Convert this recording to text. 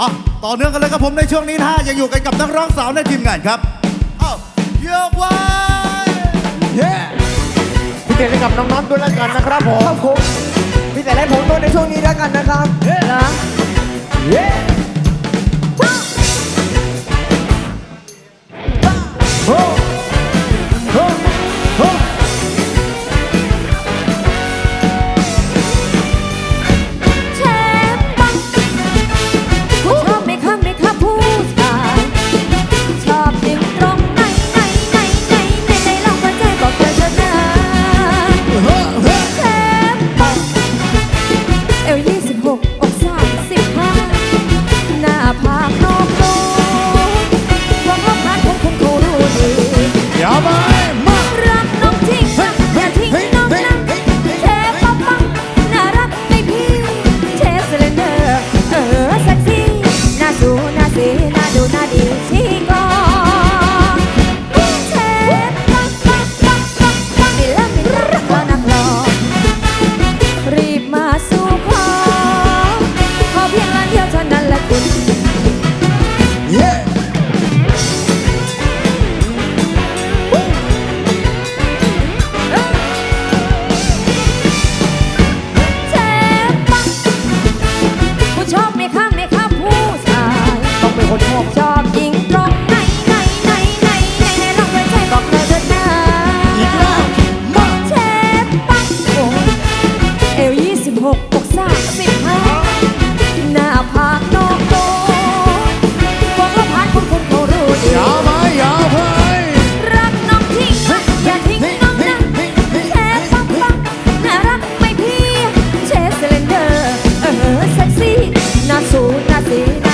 อะต่อเนื่องกันเลยครับผมในช่วงนี้นะาะยังอยู่กันกับนักร้องสาวในทีมงานครับอ้าวเยอะไว้เย้พิเศษใกับน้องๆด้วยแล้วกันนะครับผมครับผมพี่เศษและผมด้วยในช่วงนี้แล้วกันนะครับเย้ Sou o